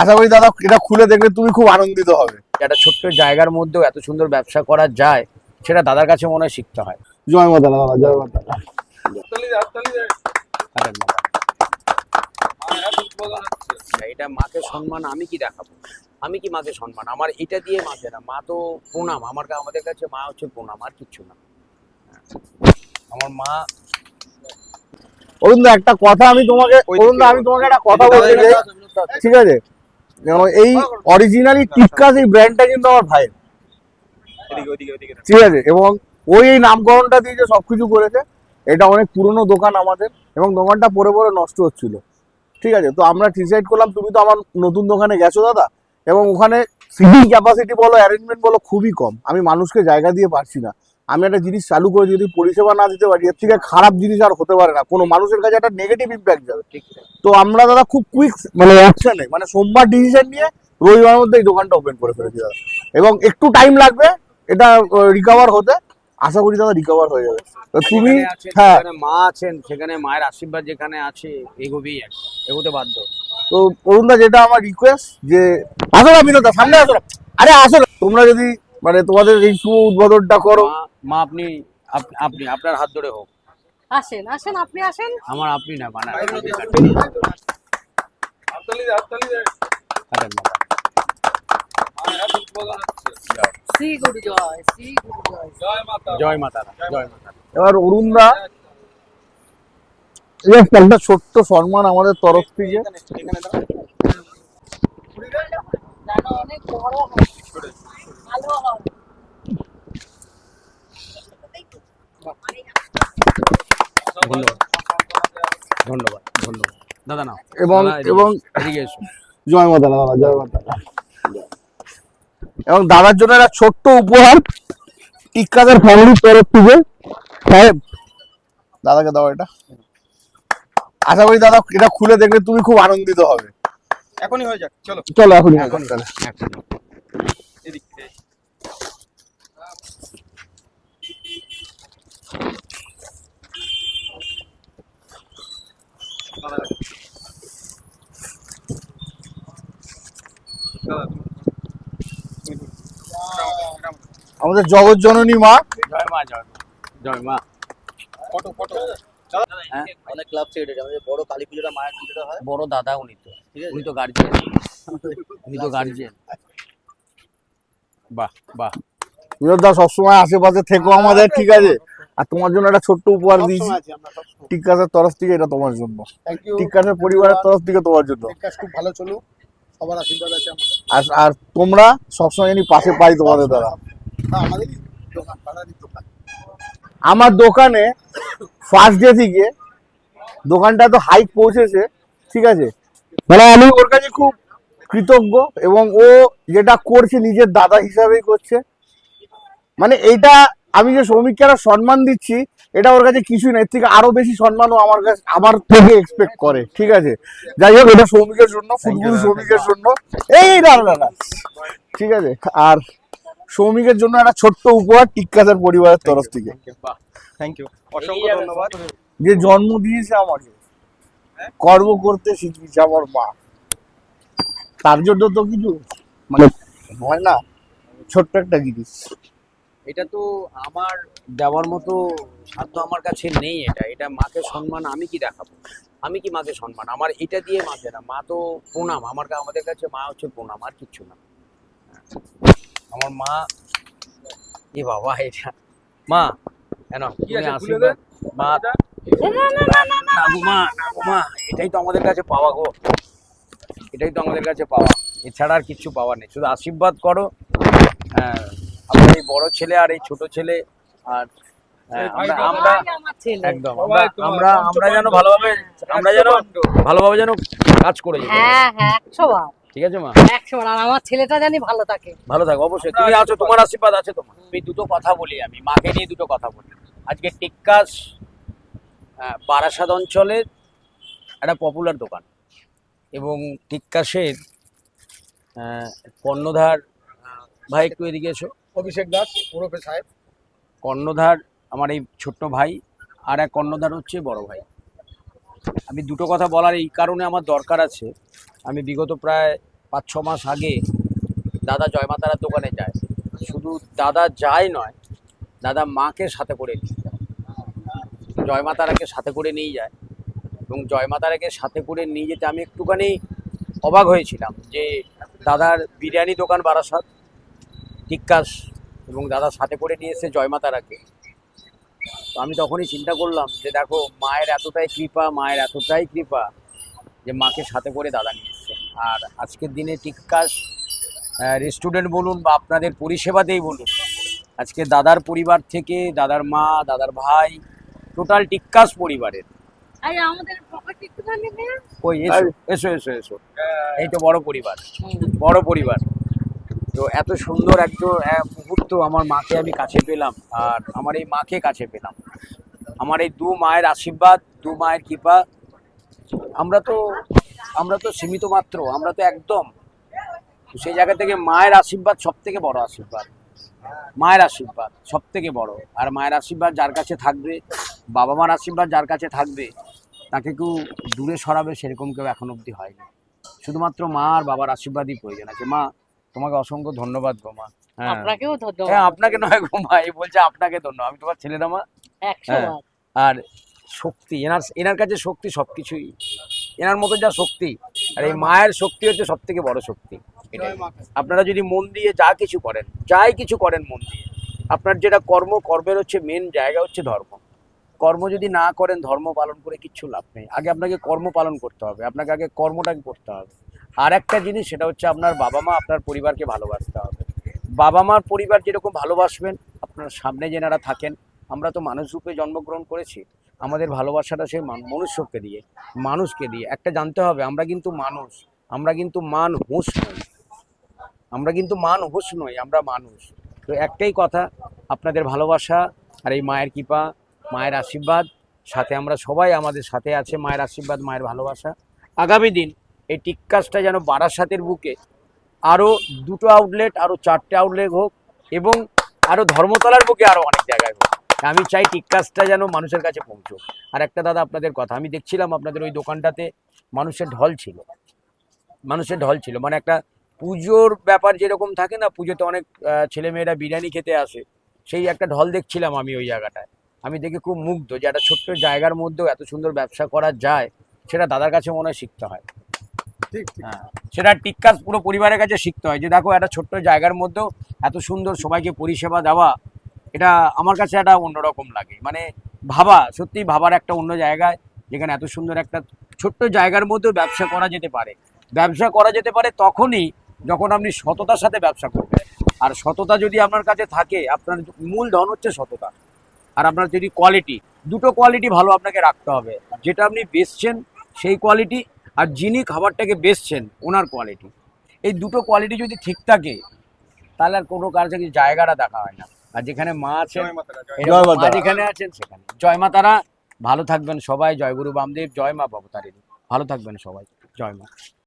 আশা করি দাদা এটা খুলে দেখলে তুমি খুব আনন্দিত হবে। একটা ছোট্ট জায়গার মধ্যেও এত সুন্দর ব্যবসা করা যায় সেটা দাদার কাছে মনে হয় শিখতে হয়। জয় মাতা দাদা জয় মাতা এটা মাকে সম্মান আমি কি দেখাবো? আমি কি মাকে সম্মান? আমার এটা দিয়ে মাকে না মা তো প্রণাম আমার আমাদের কাছে মা হচ্ছে প্রণাম আর কিচ্ছু না। আমার মা অরুণ একটা কথা আমি তোমাকে অরুণ আমি তোমাকে একটা কথা বলতে চাই। ঠিক আছে? এই অরিজিনালি টিক্কাস এই ব্র্যান্ডটা কিন্তু আমার ভাইয়ের। ঠিক আছে এবং ওই এই নামকরণটা দিয়ে যে সবকিছু করেছে এটা অনেক পুরনো দোকান আমাদের এবং দোকানটা পরে পরে নষ্ট হচ্ছিল। ঠিক আছে তো আমরা ডিসাইড করলাম তুমি তো আমার নতুন দোকানে গেছো দাদা এবং ওখানে সিটিং ক্যাপাসিটি বলো অ্যারেঞ্জমেন্ট বলো খুবই কম। আমি মানুষকে জায়গা দিয়ে পারছি না। আমি একটা জিনিস চালু করে যদি পরিষেবা না দিতে পারি এর থেকে খারাপ জিনিস আর হতে পারে না। কোনো মানুষের কাছে একটা নেগেটিভ ইম্প্যাক্ট যাবে। ঠিক তো আমরা দাদা খুব কুইক মানে অ্যাকশনে মানে সোমবার ডিসিশন নিয়ে রবিবার মধ্যে এই দোকানটা ওপেন করে ফেলেছি দাদা। এবং একটু টাইম লাগবে এটা রিকভার হতে। আশা করি দাদা রিকভার হয়ে যাবে। তো তুমি হ্যাঁ। মা আছেন সেখানে মায়ের আশীর্বাদ যেখানে আছে এগোবেই এগোতে বাধ্য। তো অরুণদা যেটা আমার রিকোয়েস্ট যে আসো না বিনোদা সামনে আসো আরে আসো তোমরা যদি মানে তোমাদের এই শুভ উদ্বোধনটা করো। মা আপনি আপনি আপনার হাত ধরে হোক। আসেন আসেন আপনি আসেন। আমার আপনি না মানে জয় মাতা জয় মাতা এবার একটা ছোট্ট সম্মান আমাদের তরফ থেকে। অনেক বড় হয় ভালো হয়। ধন্যবাদ। ধন্যবাদ ধন্যবাদ। দাদা না এবং এবং জয় মাতা দাদা জয় মাতা এবং দাদার জন্য একটা ছোট্ট উপহার টিক্কাদের ফ্যামিলির তরফ থেকে। সাহেব দাদাকে দাও এটা। আশা করি দাদা এটা খুলে দেখলে তুমি খুব আনন্দিত হবে। এখনই হয়ে যাক চলো। চলো এখনই এখন তাহলে। এদিক থেকে। দাদা, তুমি- রাম- রাম- আমাদের জগৎ জননী মা। জয় মা জয় মা ফটো ফটো। হ্যাঁ? অনেক ক্লাব সেক্রেটারি আমাদের বড় কালী পুজোটা মায়ের পুজোটা হয়। বড় দাদা উনি তো। ঠিক উনি তো গার্জিয়ান উনি তো গার্জিয়ান বাহ সবসময় আশেপাশে থেকো আমাদের ঠিক আছে? আর তোমার জন্য একটা ছোট্ট উপহার দিয়েছি। টিক্কাসের তরফ থেকে এটা তোমার জন্য। টিক্কাসের পরিবারের তরফ থেকে তোমার জন্য। খুব ভালো চলুক। সবার আশীর্বাদ আছে আর আর তোমরা সবসময় জানি পাশে পাই তোমাদের দ্বারা। হ্যাঁ আমার দোকানে ফার্স্ট ডে থেকে দোকানটা তো হাইক পৌঁছেছে ঠিক আছে? মানে আমি ওর কাছে খুব কৃতজ্ঞ এবং ও যেটা করছে নিজের দাদা হিসাবেই করছে। মানে এইটা আমি যে শ্রমিককে একটা সম্মান দিচ্ছি এটা ওর কাছে কিছুই না। এর থেকে আরও বেশি সম্মানও আমার কাছে আমার থেকে এক্সপেক্ট করে ঠিক আছে? যাই হোক এটা শ্রমিকের জন্য ফুটবল শ্রমিকের জন্য। এই না ঠিক আছে? আর শ্রমিকের জন্য একটা ছোট্ট উপহার টিক্কাসের পরিবারের তরফ থেকে। থ্যাংক ইউ অসংখ্য ধন্যবাদ। যে জন্ম দিয়েছে আমাকে কর্ম করতে শিখিয়েছে আমার মা। তার জন্য তো কিছু মানে হয় না ছোট্ট একটা জিনিস। এটা তো আমার দেওয়ার মতো সাধ্য আমার কাছে নেই এটা। এটা মাকে সম্মান আমি কি দেখাবো? আমি কি মাকে সম্মান? আমার এটা দিয়ে মাকে না। মা তো প্রণাম। আমার আমাদের কাছে মা হচ্ছে প্রণাম আর কিচ্ছু না। আমার মা এ বাবা এটা। মা কেন? আশীর্বাদ মা না মা মা এটাই তো আমাদের কাছে পাওয়া গো। এটাই তো আমাদের কাছে পাওয়া। এছাড়া আর কিচ্ছু পাওয়া নেই। শুধু আশীর্বাদ করো বড় ছেলে আর এই ছোট ছেলে আর হ্যাঁ, আমরা আমরা সবাই আমার ছেলে। একদম আমরা আমরা আমরা যেন ভালোভাবে আমরা যেন ভালোভাবে যেন কাজ করে হ্যাঁ হ্যাঁ একশো বার। ঠিক আছে মা? একশো বার আর আমার ছেলেটা জানি ভালো থাকে। ভালো থাকো অবশ্যই। তুমি আছো তোমার আশীর্বাদ আছে তোমার। আমি দুটো কথা বলি আমি মাকে নিয়ে দুটো কথা বলি। আজকে টিক্কাস বারাসাত অঞ্চলের একটা পপুলার দোকান। এবং টিক্কাসের কর্ণধার ভাই একটু এদিকে এসো। অভিষেক দাস, ওরফে সাহেব। কর্ণধার আমার এই ছোট্ট ভাই, আর এক কর্ণধার হচ্ছে বড় ভাই। আমি দুটো কথা বলার এই কারণে আমার দরকার আছে। আমি বিগত প্রায় পাঁচ ছ মাস আগে দাদা জয়মাতারার দোকানে যায় শুধু দাদা যায় নয়, দাদা মাকে সাথে করে নিয়ে যায়। জয়মাতারাকে সাথে করে নিয়ে যায়। এবং জয়মাতারাকে সাথে করে নিয়ে যেতে আমি একটুখানি অবাক হয়েছিলাম যে দাদার বিরিয়ানি দোকান বারাসাত টিক্কাস এবং দাদা সাথে করে নিয়ে এসে জয়মাতারাকে তো আমি তখনই চিন্তা করলাম যে দেখো মায়ের এতটাই কৃপা মায়ের এতটাই কৃপা যে মাকে সাথে করে দাদা নিয়ে এসছে। আর আজকের দিনে টিক্কাস রেস্টুরেন্ট বলুন বা আপনাদের পরিষেবাতেই বলুন আজকে দাদার পরিবার থেকে দাদার মা দাদার ভাই টোটাল টিক্কাস পরিবারের। ওই এসো এসো এসো এসো। এই তো বড় পরিবার বড় পরিবার। তো এত সুন্দর একজন এক মুহূর্ত আমার মাকে আমি কাছে পেলাম, আর আমার এই মাকে কাছে পেলাম। আমার এই দু মায়ের আশীর্বাদ, দু মায়ের কৃপা। আমরা তো আমরা তো সীমিত মাত্র, আমরা তো একদম। সেই জায়গা থেকে মায়ের আশীর্বাদ সব থেকে বড় আশীর্বাদ। মায়ের আশীর্বাদ সব থেকে বড়। আর মায়ের আশীর্বাদ যার কাছে থাকবে বাবা মার আশীর্বাদ যার কাছে থাকবে, তাকে কেউ দূরে সরাবে সেরকম কেউ এখন অবধি হয়নি। শুধুমাত্র মা আর বাবার আশীর্বাদই প্রয়োজন আছে। মা তোমাকে অসংখ্য ধন্যবাদ গো মা হ্যাঁ। আপনাকেও হ্যাঁ আপনাকে নয় গো মা এই বলছে আপনাকে ধন্যবাদ আমি তোমার ছেলেরা মা একশো হ্যাঁ। আর শক্তি এনার এনার কাছে শক্তি সবকিছুই। এনার মতো যা শক্তি আর এই মায়ের শক্তি হচ্ছে সব থেকে বড় শক্তি। আপনারা যদি মন দিয়ে যা কিছু করেন যাই কিছু করেন মন দিয়ে আপনার যেটা কর্ম কর্মের হচ্ছে মেন জায়গা হচ্ছে ধর্ম। কর্ম যদি না করেন ধর্ম পালন করে কিচ্ছু লাভ নেই। আগে আপনাকে কর্ম পালন করতে হবে। আপনাকে আগে কর্মটাকে করতে হবে। আর একটা জিনিস, সেটা হচ্ছে আপনার বাবা মা আপনার পরিবারকে ভালোবাসতে হবে। বাবা মার পরিবার যেরকম ভালোবাসবেন, আপনার সামনে যেনারা থাকেন, আমরা তো মানুষ রূপে জন্মগ্রহণ করেছি, আমাদের ভালোবাসাটা সেই মনুষ্যকে দিয়ে, মানুষকে দিয়ে। একটা জানতে হবে, আমরা কিন্তু মানুষ, আমরা কিন্তু মান হুঁশ নই। আমরা কিন্তু মান হুঁশ নই, আমরা মানুষ। তো একটাই কথা, আপনাদের ভালোবাসা আর এই মায়ের কৃপা, মায়ের আশীর্বাদ, সাথে আমরা সবাই আমাদের সাথে আছে মায়ের আশীর্বাদ, মায়ের ভালোবাসা। আগামী দিন এই টিক্কাসটা যেন বারাসাতের বুকে আরও দুটো আউটলেট আরও চারটে আউটলেট হোক এবং আরও ধর্মতলার বুকে আরও অনেক জায়গায় হোক। আমি চাই টিক্কাসটা যেন মানুষের কাছে পৌঁছুক। আর একটা দাদা, আপনাদের কথা, আমি দেখছিলাম আপনাদের ওই দোকানটাতে মানুষের ঢল ছিল। মানুষের ঢল ছিল। মানে একটা পুজোর ব্যাপার যেরকম থাকে না, পুজোতে অনেক ছেলেমেয়েরা বিরিয়ানি খেতে আসে, সেই একটা ঢল দেখছিলাম আমি ওই জায়গাটায়। আমি দেখে খুব মুগ্ধ যে একটা ছোট্ট জায়গার মধ্যেও এত সুন্দর ব্যবসা করা যায়, সেটা দাদার কাছে মনে হয় শিখতে হ্যাঁ। সেটা টিক্কাস পুরো পরিবারের কাছে শিখতে হয়। যে দেখো, একটা ছোট্ট জায়গার মধ্যেও এত সুন্দর সবাইকে পরিষেবা দেওয়া, এটা আমার কাছে একটা অন্যরকম লাগে। মানে ভাবা সত্যি ভাবার একটা অন্য জায়গায়, যেখানে এত সুন্দর একটা ছোট্ট জায়গার মধ্যেও ব্যবসা করা যেতে পারে। ব্যবসা করা যেতে পারে তখনই যখন আপনি সততার সাথে ব্যবসা করবেন। আর সততা যদি আপনার কাছে থাকে, আপনার মূল ধন হচ্ছে সততা। আর আপনার যদি কোয়ালিটি দুটো কোয়ালিটি ভালো আপনাকে রাখতে হবে। যেটা আপনি বেচছেন, সেই কোয়ালিটি আর যিনি খাবারটাকে বেচছেন ওনার কোয়ালিটি এই দুটো কোয়ালিটি যদি ঠিক থাকে তাহলে আর কোনো কার কিছু জায়গাটা দেখা হয় না। আর যেখানে মা আছে। যেখানে আছেন সেখানে। জয় মা তারা ভালো থাকবেন সবাই। জয় গুরু বামদেব জয় মা ভবতারিণী। ভালো থাকবেন সবাই। জয় মা।